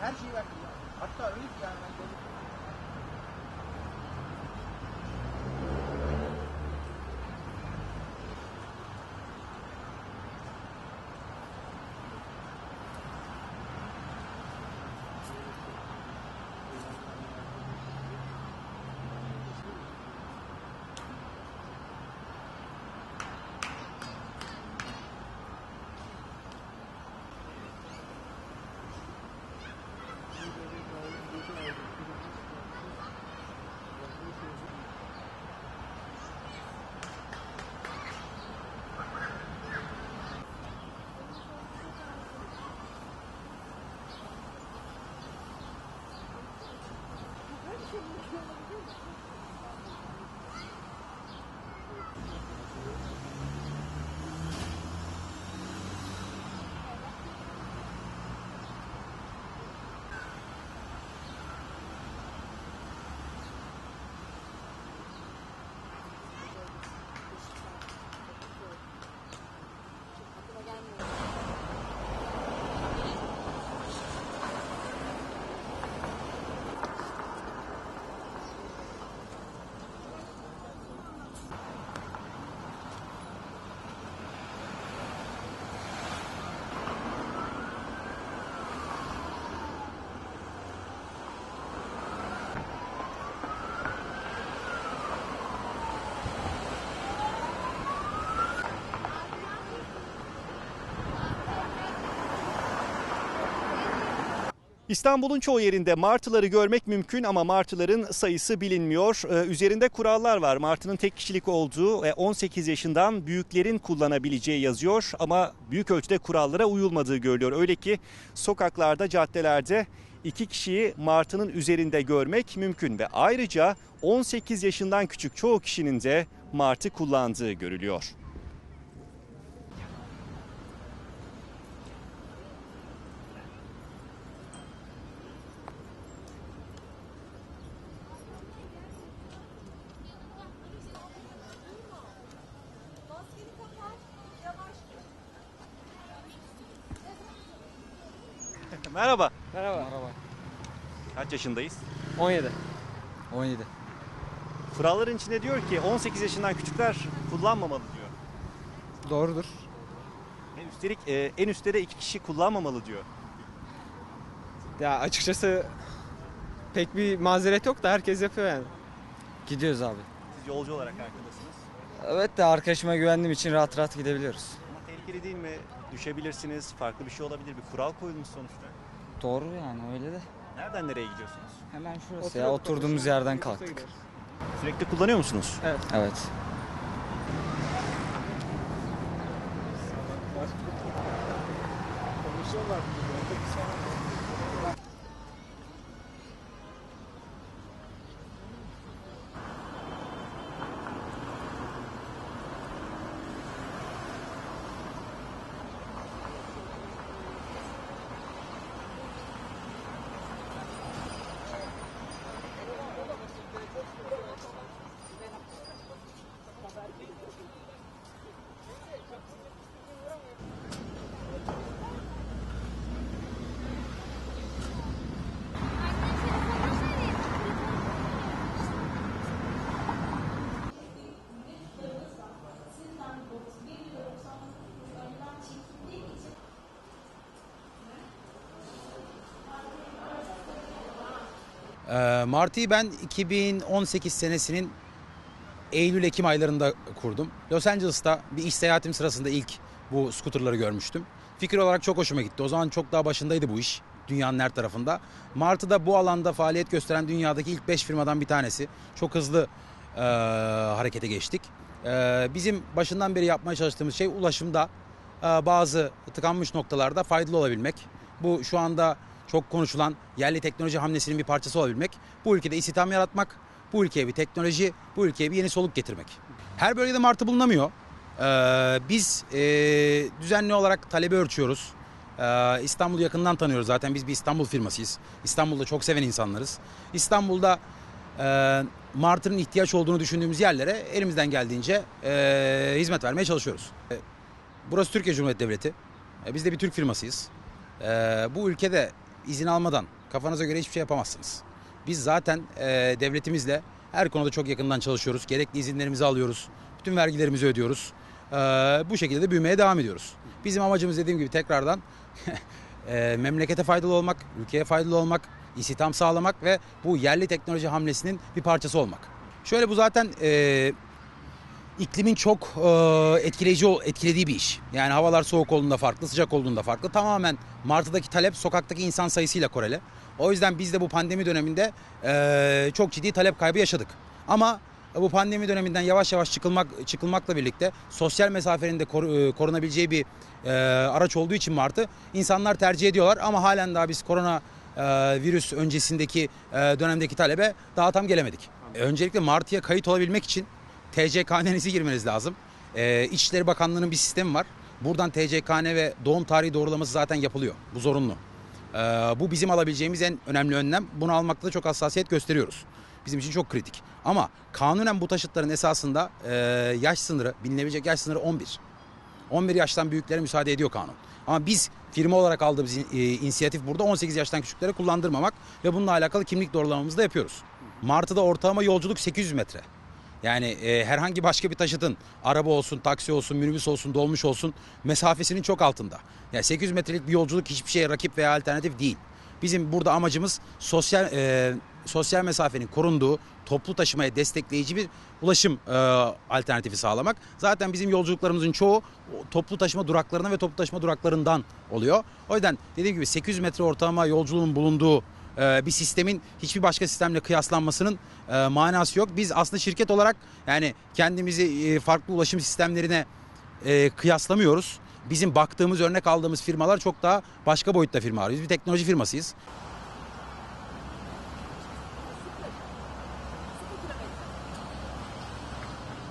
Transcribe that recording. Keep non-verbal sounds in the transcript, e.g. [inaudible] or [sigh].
her şeyi verdim ya. Hatta öyle İstanbul'un çoğu yerinde martıları görmek mümkün ama martıların sayısı bilinmiyor. Ee, üzerinde kurallar var. Martının tek kişilik olduğu ve 18 yaşından büyüklerin kullanabileceği yazıyor ama büyük ölçüde kurallara uyulmadığı görülüyor. Öyle ki sokaklarda, caddelerde iki kişiyi martının üzerinde görmek mümkün ve ayrıca 18 yaşından küçük çoğu kişinin de martı kullandığı görülüyor. Merhaba. Merhaba. Merhaba. Kaç yaşındayız? 17. 17. Kuralların içinde diyor ki 18 yaşından küçükler kullanmamalı diyor. Doğrudur. Ve üstelik e, en üstte de iki kişi kullanmamalı diyor. Ya açıkçası pek bir mazeret yok da herkes yapıyor yani. Gidiyoruz abi. Siz yolcu olarak arkadasınız. Evet de arkadaşıma güvendiğim için rahat rahat gidebiliyoruz. Ama tehlikeli değil mi? Düşebilirsiniz, farklı bir şey olabilir. Bir kural koyulmuş sonuçta. Doğru yani öyle de. Nereden nereye gidiyorsunuz? Hemen şurası ya oturduğumuz yerden kalktık. Sürekli kullanıyor musunuz? Evet. Evet. Konuşuyorlar. Ee, Martı'yı ben 2018 senesinin Eylül-Ekim aylarında kurdum. Los Angeles'ta bir iş seyahatim sırasında ilk bu skuterları görmüştüm. Fikir olarak çok hoşuma gitti. O zaman çok daha başındaydı bu iş dünyanın her tarafında. Martı da bu alanda faaliyet gösteren dünyadaki ilk 5 firmadan bir tanesi. Çok hızlı e, harekete geçtik. E, bizim başından beri yapmaya çalıştığımız şey ulaşımda e, bazı tıkanmış noktalarda faydalı olabilmek. Bu şu anda çok konuşulan yerli teknoloji hamlesinin bir parçası olabilmek. Bu ülkede istihdam yaratmak, bu ülkeye bir teknoloji, bu ülkeye bir yeni soluk getirmek. Her bölgede martı bulunamıyor. Ee, biz e, düzenli olarak talebi ölçüyoruz. Ee, İstanbul'u yakından tanıyoruz zaten biz bir İstanbul firmasıyız. İstanbul'da çok seven insanlarız. İstanbul'da e, martının ihtiyaç olduğunu düşündüğümüz yerlere elimizden geldiğince e, hizmet vermeye çalışıyoruz. E, Burası Türkiye Cumhuriyeti Devleti. E, Biz de bir Türk firmasıyız. E, bu ülkede izin almadan kafanıza göre hiçbir şey yapamazsınız. Biz zaten e, devletimizle her konuda çok yakından çalışıyoruz. Gerekli izinlerimizi alıyoruz. Bütün vergilerimizi ödüyoruz. E, bu şekilde de büyümeye devam ediyoruz. Bizim amacımız dediğim gibi tekrardan [laughs] e, memlekete faydalı olmak, ülkeye faydalı olmak, istihdam sağlamak ve bu yerli teknoloji hamlesinin bir parçası olmak. Şöyle bu zaten e, iklimin çok e, etkileyici etkilediği bir iş. Yani havalar soğuk olduğunda farklı, sıcak olduğunda farklı. Tamamen Martı'daki talep sokaktaki insan sayısıyla korele. O yüzden biz de bu pandemi döneminde e, çok ciddi talep kaybı yaşadık. Ama bu pandemi döneminden yavaş yavaş çıkılmak çıkılmakla birlikte sosyal mesafenin de koru- korunabileceği bir e, araç olduğu için Martı insanlar tercih ediyorlar ama halen daha biz korona e, virüs öncesindeki e, dönemdeki talebe daha tam gelemedik. E, öncelikle Martı'ya kayıt olabilmek için TCKN'nizi girmeniz lazım. E, İçişleri Bakanlığı'nın bir sistemi var. Buradan TCKN ve doğum tarihi doğrulaması zaten yapılıyor. Bu zorunlu. E, bu bizim alabileceğimiz en önemli önlem. Bunu almakta da çok hassasiyet gösteriyoruz. Bizim için çok kritik. Ama kanunen bu taşıtların esasında e, yaş sınırı, binilebilecek yaş sınırı 11. 11 yaştan büyüklere müsaade ediyor kanun. Ama biz firma olarak aldığımız e, inisiyatif burada 18 yaştan küçüklere kullandırmamak ve bununla alakalı kimlik doğrulamamızı da yapıyoruz. Martı'da ortalama yolculuk 800 metre. Yani e, herhangi başka bir taşıtın araba olsun, taksi olsun, minibüs olsun, dolmuş olsun mesafesinin çok altında. Yani 800 metrelik bir yolculuk hiçbir şeye rakip veya alternatif değil. Bizim burada amacımız sosyal e, sosyal mesafenin korunduğu, toplu taşımaya destekleyici bir ulaşım e, alternatifi sağlamak. Zaten bizim yolculuklarımızın çoğu toplu taşıma duraklarına ve toplu taşıma duraklarından oluyor. O yüzden dediğim gibi 800 metre ortalama yolculuğun bulunduğu bir sistemin hiçbir başka sistemle kıyaslanmasının e, manası yok. Biz aslında şirket olarak yani kendimizi e, farklı ulaşım sistemlerine e, kıyaslamıyoruz. Bizim baktığımız, örnek aldığımız firmalar çok daha başka boyutta firmalar. Biz bir teknoloji firmasıyız.